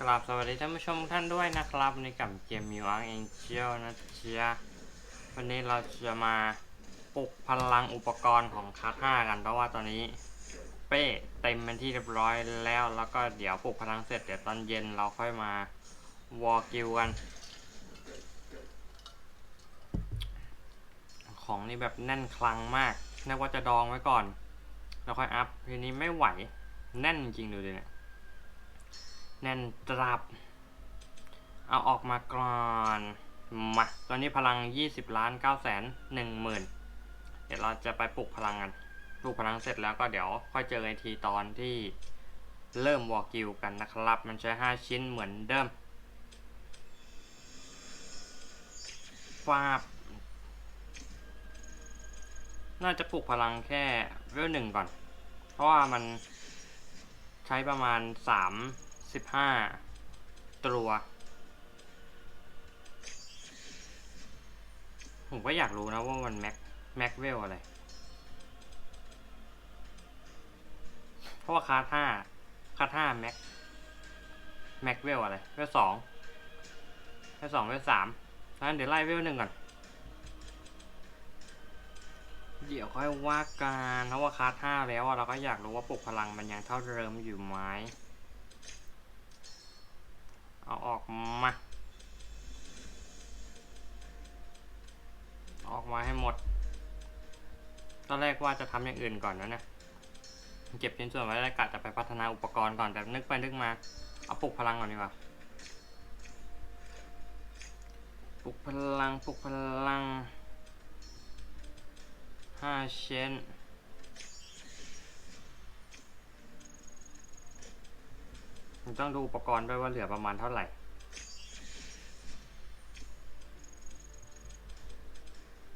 กราบสวัสดีท่านผู้ชมทุกท่านด้วยนะครับวันกับเกมมิวอังเอ็นเจลนะจ๊ะวันนี้เราจะมาปลุกพลังอุปกรณ์ของคาท่ากัน เพราะว่าตอนนี้เป้เต็มเป็นที่เรียบร้อยแล้ว แล้วก็เดี๋ยวปลุกพลังเสร็จเดี๋ยวตอนเย็นเราค่อยมาวอลกิวกัน ของนี่แบบแน่นคลังมากนึกว่าจะดองไว้ก่อน แล้วค่อยอัพทีนี้ไม่ไหวแน่นจริงดูดิเนี่ย แน่นตรับ เอาออกมาก่อนมาตอนนี้พลัง 20 ล้าน9แสน1หมื่นเดี๋ยวเราจะไปปลุกพลังกัน ปลุกพลังเสร็จแล้วก็เดี๋ยวค่อยเจอไอทีตอนที่เริ่มวอลกิวกันนะครับ มันใช้ 5 ชิ้นเหมือนเดิมฟาบ น่าจะปลุกพลังแค่เวลหนึ่งก่อน เพราะว่ามันใช้ประมาณ 35ตัว ผมก็อยากรู้นะว่ามันแม็กแม็กเวลอะไร เพราะว่าคาท่าคาท่าแม็กแม็กเวลอะไร เวลสองเวลสองเวลสามงั้นเดี๋ยวไล่เวลหนึ่งก่อน เดี๋ยวค่อยว่ากันเพราะว่าคาท่าแล้วเราก็อยากรู้ว่าปลุกพลังมันยังเท่าเดิมอยู่ไหม เอาออกมา ออกมาให้หมด ตอนแรกว่าจะทำอย่างอื่นก่อนนะเนี่ยเก็บชิ้นส่วนไว้แล้วกะจะไปพัฒนาอุปกรณ์ก่อนแต่นึกไปนึกมา เอาปลุกพลังก่อนดีกว่า ปลุกพลัง ปลุกพลังห้าเชน ผมต้องดูอุปกรณ์ด้วยว่าเหลือประมาณเท่าไหร่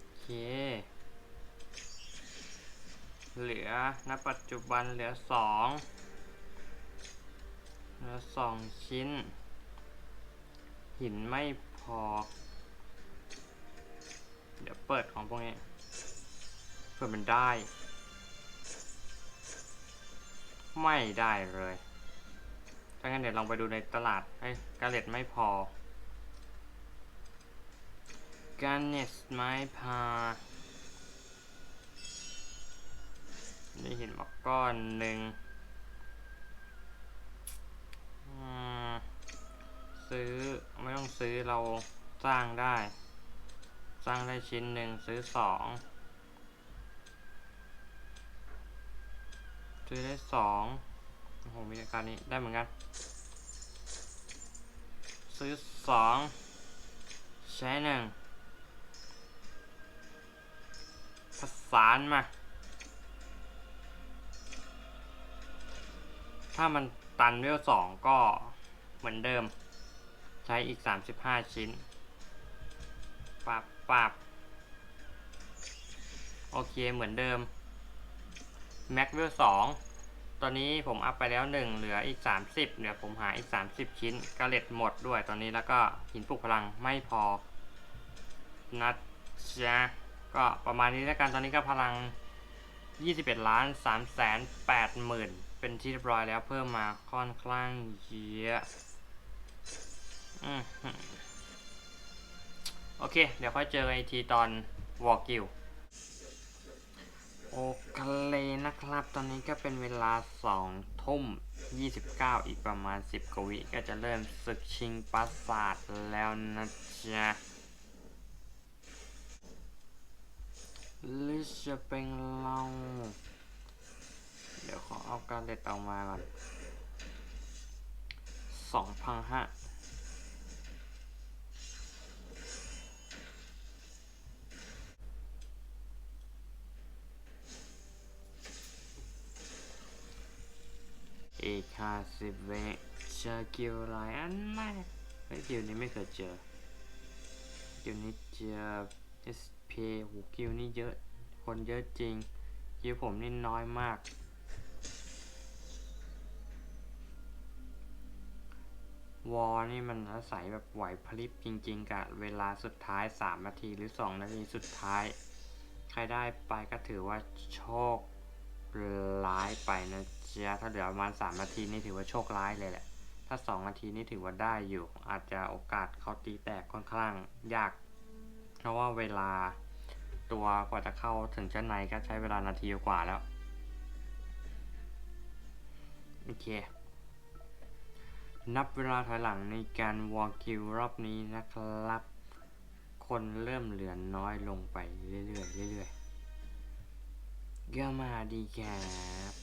โอเค เหลือ ณ ปัจจุบันเหลือสองเหลือสองชิ้น หินไม่พอ เดี๋ยวเปิดของพวกนี้ เพื่อมันได้ ไม่ได้เลย ถ้างั้นเดี๋ยวลองไปดูในตลาดไอ้กาเลตไม่พอการเนสไม่พอนี่เห็นมาก้อนหนึ่งซื้อไม่ต้องซื้อเราสร้างได้ สร้างได้ชิ้นหนึ่งซื้อสองซื้อได้สอง โอ้โหมีอาการนี้ได้เหมือนกัน ซื้อสองใช้หนึ่งผสานมา ถ้ามันตันเวลสองก็เหมือนเดิม ใช้อีก 35 ชิ้นปรับปับโอเคเหมือนเดิม แม็กเวลสอง ตอนนี้ผมอัพไปแล้วหนึ่งเหลืออีก 30เดี๋ยวผมหาอีก 30 ชิ้นกระเล็ดหมดด้วยตอนนี้แล้วก็หินปลุกพลังไม่พอนะจ๊ะก็ประมาณนี้แล้วกันตอนนี้ก็พลัง 21ล้าน3แสน8หมื่นเป็นที่เรียบร้อยแล้วเพิ่มมาค่อนข้างเยอะอืมโอเค เดี๋ยวค่อยเจอกันอีกทีตอนวอลกิว โอเคนะครับ ตอนนี้ก็เป็นเวลา2ทุ่ม 29 อีกประมาณ 10กวิก็จะเริ่มศึกชิงปราสาทแล้วนะจ๊ะหรือจะเป็นเราเดี๋ยวขอเอาการเด็ดออกมาก่อน2,500อีกห้า สิเวเจอกิวไลอันแม่เฮ้ยกิวนี้ไม่เคยเจอกิวนี้เจอ SP โหกิวนี้เยอะ คนเยอะจริงกิวผมนี่น้อยมาก วอลนี่มันอาศัยแบบไหวพริบจริง ๆกับเวลาสุดท้าย 3 นาทีหรือ 2 นาทีสุดท้าย ใครได้ไปก็ถือว่าโชค ร้ายไปนะจ๊ะถ้าเหลือประมาณ3นาทีนี่ถือว่าโชคร้ายเลยแหละ ถ้าสองนาทีนี่ถือว่าได้อยู่ อาจจะโอกาสเขาตีแตกค่อนข้างยาก เพราะว่าเวลาตัวกว่าจะเข้าถึงชั้นในก็ใช้เวลานาทีกว่าแล้ว โอเค นับเวลาถอยหลังในการวอลคิวรอบนี้นะครับ คนเริ่มเหลือน้อยลงไปเรื่อยๆเรื่อยๆ ก็มาดีครับ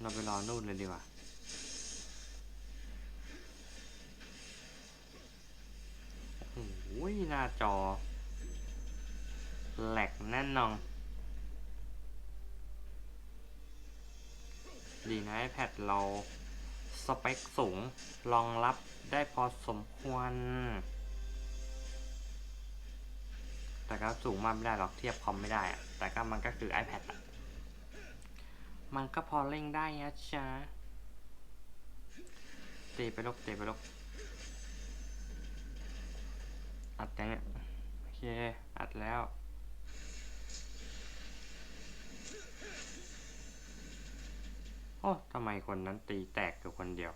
เราไปรอนู่นเลยดีกว่าโอ้โหน้าจอ แหลกแน่นอนดีนะ iPad เรา สเปคสูงรองรับได้พอสมควร แต่ก็สูงมากไม่ได้หรอกเทียบคอมไม่ได้อะแต่ก็มันก็คือ iPad อะมันก็พอเล่งได้นะจ๊ะตีไปลกตีไปลกอัดยังเนี่ยโอเค อัดแล้วโอ้ทำไมคนนั้นตีแตกอยู่คนเดียว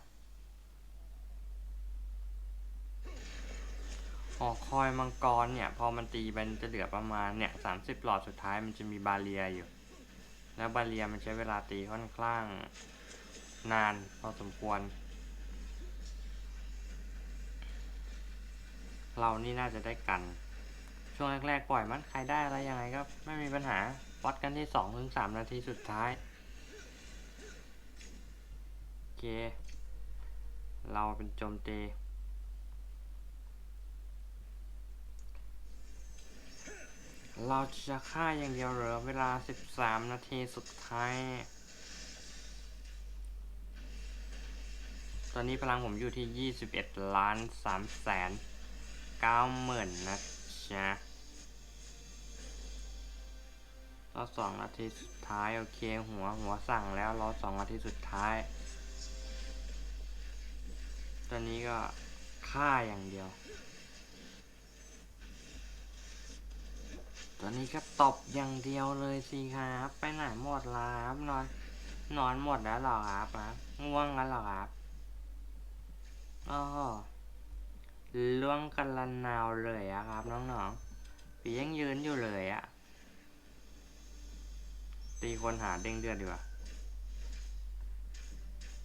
ออคอยมังกรเนี่ย พอมันตีไปมันจะเหลือประมาณเนี่ยสามสิบหลอดสุดท้ายมันจะมีบาเรียอยู่ แล้วบาเรียมันใช้เวลาตีค่อนข้างนานพอสมควร เรานี่น่าจะได้กัน ช่วงแรกๆปล่อยมันใครได้อะไรยังไงก็ไม่มีปัญหาวัดกันที่สองถึงสามนาทีสุดท้ายโอเค เราเป็นโจมตี เราจะฆ่าอย่างเดียวเหลือเวลา 13 นาทีสุดท้าย ตอนนี้พลังผมอยู่ที่ 21 ล้าน3แสน9หมื่นนะจ๊ะรอสองนาทีสุดท้าย โอเค หัวหัวสั่งแล้วรอสองนาทีสุดท้าย ตอนนี้ก็ฆ่าอย่างเดียว ตอนนี้ก็ตบอย่างเดียวเลยสิครับ ไปไหนหมดแล่ะครับนอน นอนหมดแล้วหรอครับนะง่วงแล้วหรอครับอ๋อล่วงกันละนาวเลยอะครับ น้องๆปียังยืนอยู่เลยอะตีคนหาเด้งเดือดดีกว่า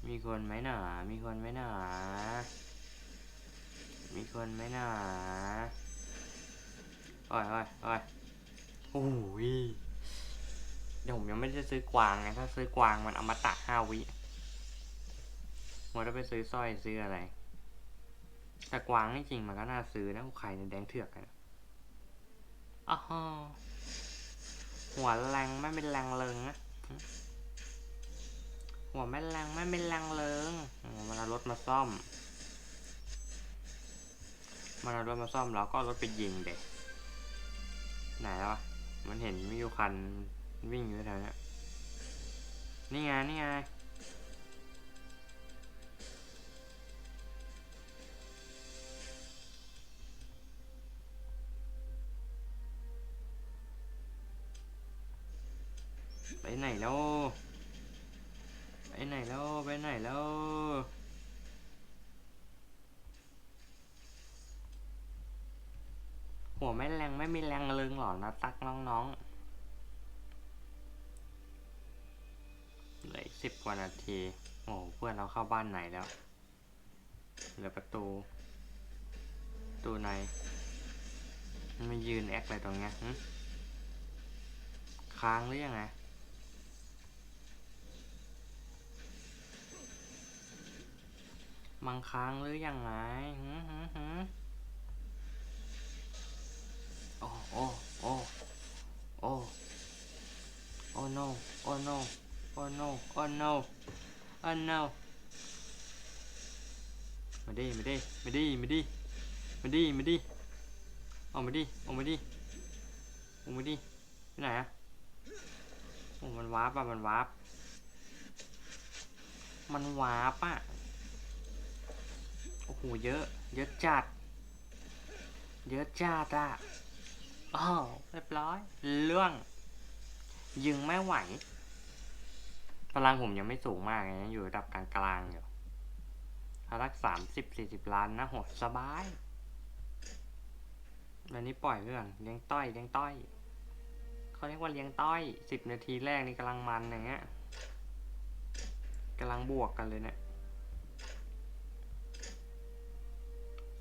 มีคนไหมหนา มีคนไหมหนา มีคนไหมหนาโอ้ยโอ้ยโอ้ย โอ้ยเดี๋ยวผมยังไม่ได้ซื้อกวางไงถ้าซื้อกวางมันเอามาตะห้าวิมัวจะไปซื้อสร้อยซื้ออะไร แต่กวางนี่จริงมันก็น่าซื้อนะใครในยแดงเถือกกันอ้าวหัวแรงไม่เป็นแรงเริงนะหัวไม่แรงไม่เป็นแรงเริงอ๋อมันเอารถมาซ่อม มันเอารถมาซ่อมแล้วก็เอารถไปยิงเด็กไหนแล้ววะ มันเห็นมีอยู่คันวิ่งอยู่แถวเนี้ยนี่ไง นี่ไง ไปไหนแล้ว ไปไหนแล้ว ไปไหนแล้ว หัวไม่แรงไม่มีแรงลึงหรอนะตักน้องๆเหลืออีกสิบกว่านาที โอ้เพื่อนเราเข้าบ้านไหนแล้ว เหลือประตู ประตูในมันมายืนแอคอะไรตรงเนี้ยค้างหรือยังไงมังค้างหรือยังไงหึหึหึ โอ้โอ้โอ้โอ้โอ้ no โอ้ no โอ้ no โอ้ no โอ้ no มาดิมาดิมาดิมาดิมาดิมาดิออกมาดิออกมาดิออกมาดิไปไหนอะโอ้มันวาร์ปอะมันวาร์ปมันวาร์ปอะโอ้โหเยอะ เยอะจัด เยอะจัดอะ อ้าวเรียบร้อย เรื่องยิงไม่ไหว พลังผมยังไม่สูงมากนะอยู่ระดับกลางๆอยู่ถ้ารักสามสิบสี่สิบล้านนะโหสบายอันนี้ปล่อยไว้ก่อนเลี้ยงต้อยเลี้ยงต้อยเขาเรียกว่าเลี้ยงต้อยสิบนาทีแรกนี่กำลังมันอย่างเงี้ยกำลังบวกกันเลยเนี่ย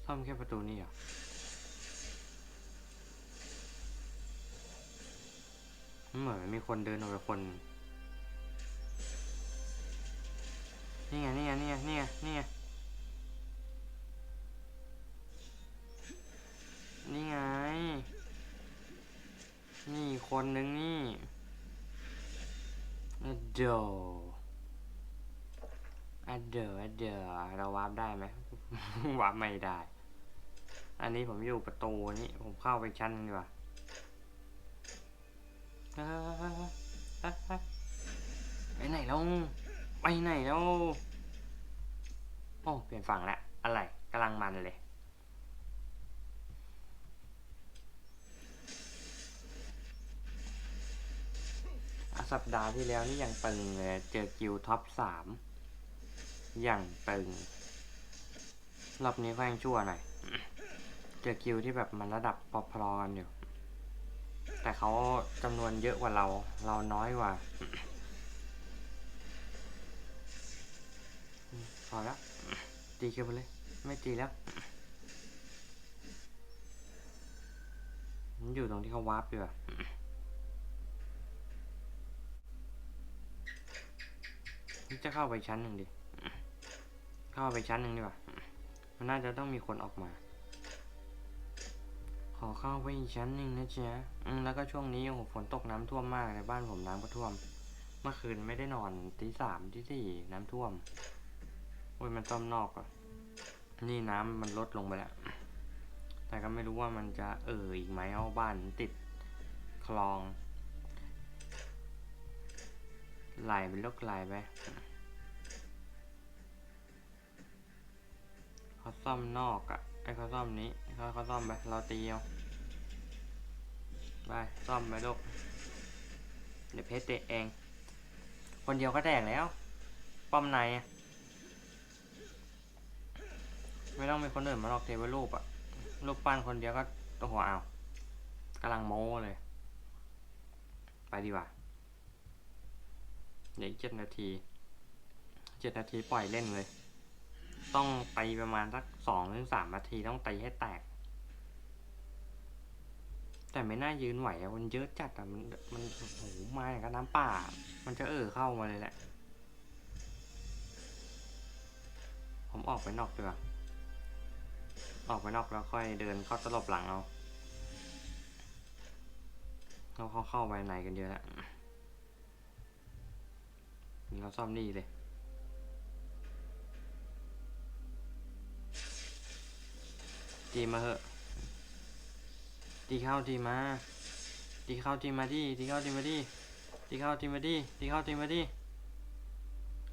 ซ่อมแค่ประตูนี่เหรอ เหมือนมีคนเดินออกไปคน นี่ไงนี่ไงนี่ไงนี่ไงนี่ไงนี่ไง นี่คนหนึ่งนี่อะเดออะเดออะเดอเราวาร์ปได้ไหมวาร์ปไม่ได้ อันนี้ผมอยู่ประตูนี้ ผมเข้าไปชั้นดีกว่า ไปไหนแล้ว ไปไหนแล้ว โอ้เปลี่ยนฝั่งแล้วอะไรกำลังมันเลย สัปดาห์ที่แล้วนี่ยังตึงเลยเจอกิวท็อปสามอย่างตึง รอบนี้ก็ยังชั่วหน่อย เจอกิวที่แบบมันระดับพอๆกันอยู่ แต่เขาจำนวนเยอะกว่าเรา เราน้อยกว่าพอแล้ว ตีคิวไปเลย ไม่ตีแล้ว มันอยู่ตรงที่เขาวาร์ปอยู่อะนี่จะเข้าไปชั้นหนึ่งดิ เข้าไปชั้นหนึ่งดีกว่า มันน่าจะต้องมีคนออกมา เข้าไปอีกชั้นหนึ่งนะจ๊ะอืมแล้วก็ช่วงนี้โอ้โหฝนตกน้ำท่วมมากในบ้านผมน้ำก็ท่วม เมื่อคืนไม่ได้นอนตีสามตีสี่น้ำท่วม โอ้ยมันซ่อมนอกอะ นี่น้ำมันลดลงไปแล้ว แต่ก็ไม่รู้ว่ามันจะเอ่ออีกไหมเอาบ้านติดคลอง ไหลเป็นลกไหลไปเขาซ่อมนอกอะ่ะไอ้เขาซ่อมนี้เขาเขาซ่อมไปเราตีเอา ไปซ่อมไปลูกเดี๋ยวเพชรเตะเอง คนเดียวก็แตกแล้ว ป้อมในไม่ต้องมีคนอื่นมาหรอกเทวรูปอะรูปปั้นคนเดียวก็ตัวหัวเอากำลังโม้เลย ไปดีกว่าเดี๋ยวอีกเจ็ดนาทีเจ็ดนาทีปล่อยเล่นเลย ต้องตีประมาณสักสองถึงสามนาทีต้องตีให้แตก แต่ไม่น่ายืนไหวอะมันเยอะจัดอะมันมันโอ้โหมาอย่างกับน้ำป่า มันจะเออเข้ามาเลยแหละ ผมออกไปนอกดีกว่าออกไปนอกแล้วค่อยเดินเข้าตลบหลังเอาเราเข้าเข้าไปไหนกันเยอะแล้วเราซ่อมนี่เลยตีมาเหอะ ตีเข้าตีมา ตีเข้าตีมาดิตีเข้าตีมาดิตีเข้าตีมาดิตีเข้าตีมาดิ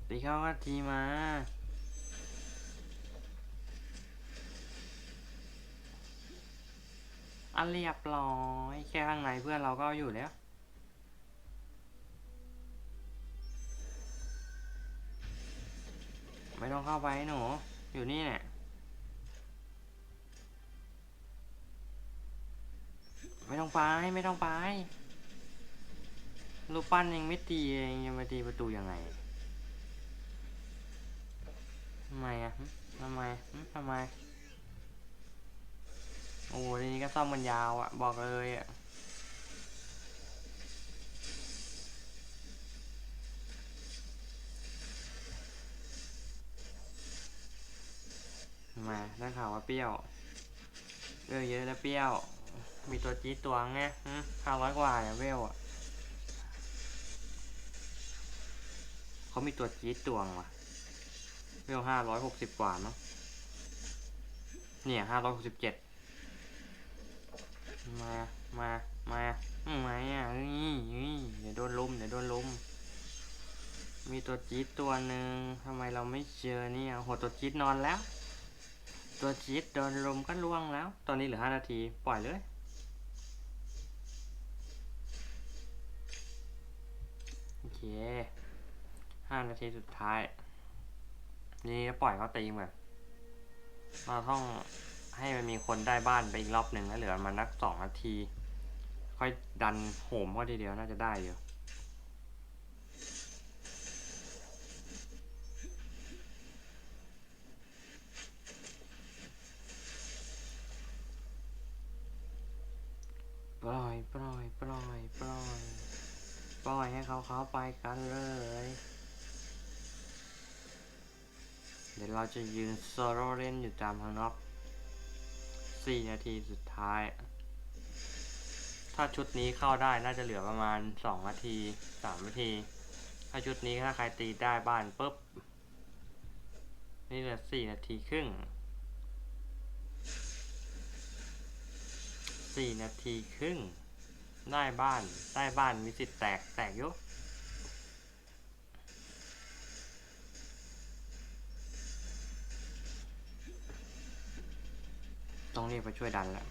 ตีเข้าก็ตีมาอันเรียบร้อยแค่ข้างในเพื่อนเราก็อยู่แล้วไม่ต้องเข้าไปหนูอยู่นี่เนี่ย ต้องไปไม่ต้องไปรูปปั้นยังไม่ตีเองยังมาตีประตูยังไงทำไมอะทำไมทำไม โอ้ทีนี้ก็ซ่อมมันยาวอะบอกเลยอะมาได้ข่าวว่าเปรี้ยวเวลเยอะแล้วเปรี้ยว มีตัวจีตัวไงห้าร้อยกว่าเนี่ยเวลอะเขามีตัวจีตัวว่ะ เวลห้าร้อยหกสิบกว่ามั้งเนี่ยห้าร้อยหกสิบเจ็ด มา มา มาทำไมอะเฮ้ยเฮ้ยเดี๋ยวโดนลุมเดี๋ยวโดนลุม มีตัวจีตัวหนึ่งทำไมเราไม่เจอเนี่ยโหตัวจีนอนแล้วตัวจีดโดนลมก็ล่วงแล้ว ตอนนี้เหลือห้านาที ปล่อยเลย โอเค ห้านาทีสุดท้าย นี่ปล่อยเขาตีมือนเราต้องให้มันมีคนได้บ้านไปอีกรอบหนึ่งแล้วเหลือมันนักสองนาที ค่อยดันโหมเขาทีเดียวน่าจะได้อยู่ปล่อยปล่อยปล่อยปล่อย ปล่อยให้เขาเขาไปกันเลย เดี๋ยวเราจะยืนโซโล่เล่นอยู่ตามข้างนอก4นาทีสุดท้าย ถ้าชุดนี้เข้าได้น่าจะเหลือประมาณ2นาที3นาที ถ้าชุดนี้ถ้าใครตีได้บ้านปุ๊บ นี่เหลือ4นาทีครึ่ง4นาทีครึ่ง ได้บ้านได้บ้านมีสิทธิ์แตกแตกอยุต้องเรียกไปช่วยดันแล้ว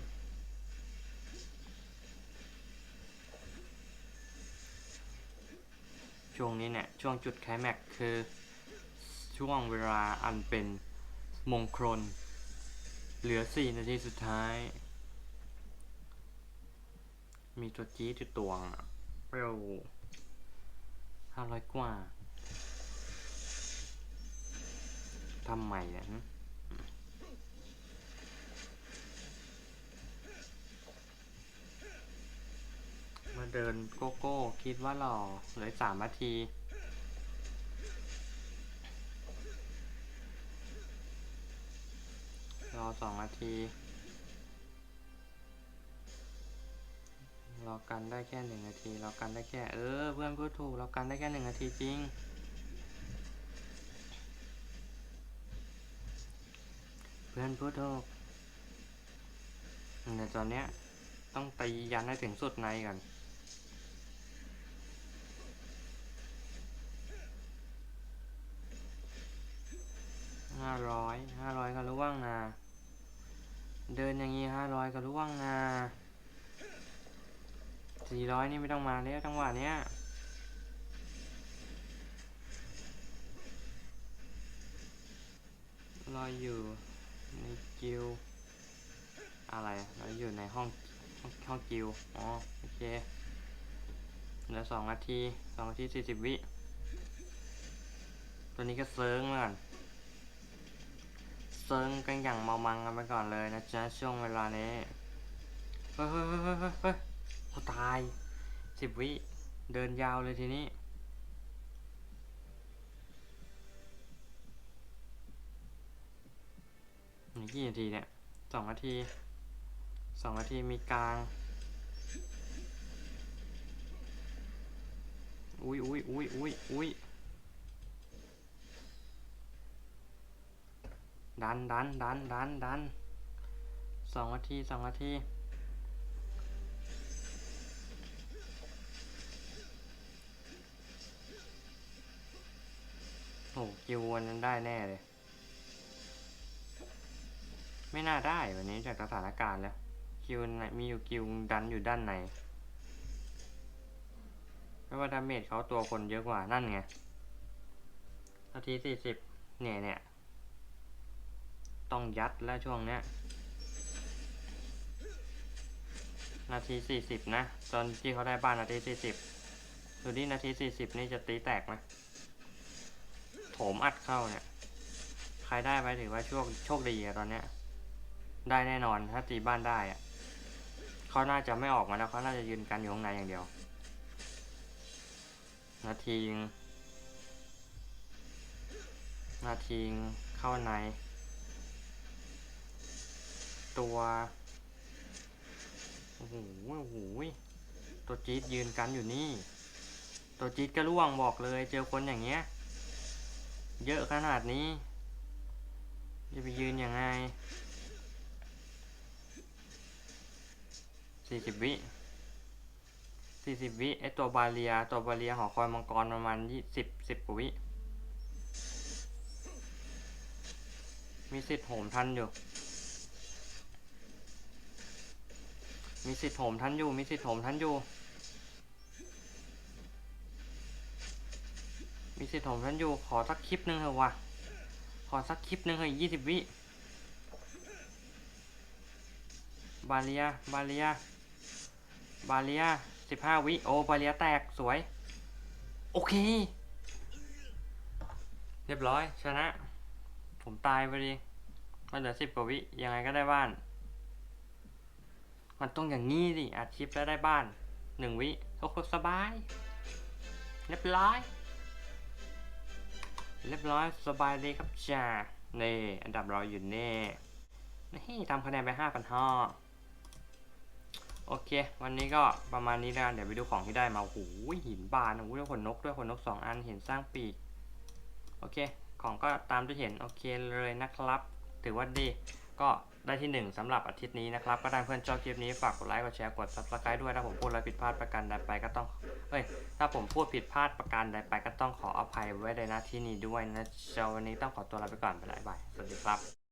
ช่วงนี้เนี่ยช่วงจุดไคลแม็กซ์คือ ช่วงเวลาอันเป็นมงคล เหลือ 4 นาทีสุดท้าย มีตัวจี้ตัวตวงอะเปรวห้าร้อยกว่าทำใหม่เนี่ยมาเดินโกโก้ คิดว่าหล่อเหลือสามนาทีรอสองนาที กันได้แค่หนึ่งนาทีเรากันได้แค่เออเพื่อนพูดถูกเรากันได้แค่หนึ่งนาทีจริง เพื่อนพูดถูกแต่ตอนเนี้ยต้องตียันให้ถึงสุดในก่อนห้าร้อยห้าร้อยก็รู้ว่างนา เดินอย่างงี้ห้าร้อยก็รู้ว่างนา สี่ร้อยนี่ไม่ต้องมาแล้วจังหวะเนี้ยเราอยู่ในกิวอะไร เราอยู่ในห้องห้ององกิวอ๋อโอเคเหลือสองนาทีสองนาทีสี่สิบวิตัวนี้ก็เซิร์งแล้วกันเซิร์งกันอย่างเมามังกันไปก่อนเลยนะจ๊ะช่วงเวลานี้เฮ้ยเฮ้ยเฮ้ยเฮ้ย เฮ้ยเฮ้ยโอ้ตายสิบวิ เดินยาวเลยทีนี้นี่กี่นาทีเนี่ยสองนาทีสองนาทีมีกลาง อุ้ยอุ้ยอุ้ยอุ้ยอุ้ยดันดันดันดันดันสองนาทีสองนาที โอ้กิววันนั้นได้แน่เลย ไม่น่าได้วันนี้จากสถานการณ์แล้วคิวมีอยู่กิวดันอยู่ด้านในไม่ว่าดาเมจเขาตัวคนเยอะกว่านั่นไงนาทีสี่สิบเนี่ยเนี่ยต้องยัดแล้วช่วงเนี้ยนาทีสี่สิบนะ ตอนที่เขาได้บ้านนาทีสี่สิบดูดินาทีสี่สิบนี่จะตีแตกไหม โถมอัดเข้าเนี่ย ใครได้ไปถือว่าโชคโชคดีอะตอนเนี้ย ได้แน่นอนถ้าตีบ้านได้อะเขาน่าจะไม่ออกมาแล้วเขาน่าจะยืนกันอยู่ข้างในอย่างเดียว นาทีงนาทีงเข้าใน ตัวโอ้โหโอ้โหตัวจี๊ดยืนกันอยู่นี่ ตัวจี๊ดก็ร่วงบอกเลย เจอคนอย่างเงี้ย เยอะขนาดนี้ จะไปยืนยังไงสี่สิบวิสี่สิบวิไอตัวบาเลียตัวบาเลียหอคอยมังกรประมาณยี่สิบสิบกว่าวิมีสิทธิ์โหมทันอยู่ มีสิทธิ์โหมทันอยู่ มีสิทธิ์โหมทันอยู่ีสิทธิ์โหมทันอยู่ขอสักคลิปหนึ่งเถอะวะขอสักคลิปหนึ่งเถอะยี่สิบวิบาเลียบาเลียบาเลียสิบห้าวิโอ้บาเลียแตกสวย โอเค เรียบร้อย ชนะ ผมตายพอดีมันเหลือสิบกว่าวิ ยังไงก็ได้บ้าน มันต้องอย่างนี้ดิอัดคลิปแล้วได้บ้านหนึ่งวิทุกคนสบาย เรียบร้อย เรียบร้อยสบายดีครับจ้าเน่อันดับเราอยู่เน่นี่ทำคะแนนไปห้าพันห้าโอเค วันนี้ก็ประมาณนี้นะเดี๋ยวไปดูของที่ได้มาโอ้โหหินบานโอ้โหด้วยขนนกด้วยขนนกสองอันเห็นสร้างปีก โอเค ของก็ตามที่เห็น โอเคเลยนะครับ ถือว่าดี ก็ ได้ที่หนึ่งสำหรับอาทิตย์นี้นะครับ ก็ได้เพื่อนชอบคลิปนี้ฝากกดไลค์กดแชร์กดซับสไคร b e ด้วยถ้าผมพูดอะไรผิดพลาดประการใดไปก็ต้องเอ้ยถ้าผมพูดผิดพลาดประการใดไปก็ต้องขออภัยไว้ในหน้าที่นี้ด้วยนะเจ้าวันนี้ต้องขอตัวลาไปก่อนไปแล้วบายสวัสดีครับ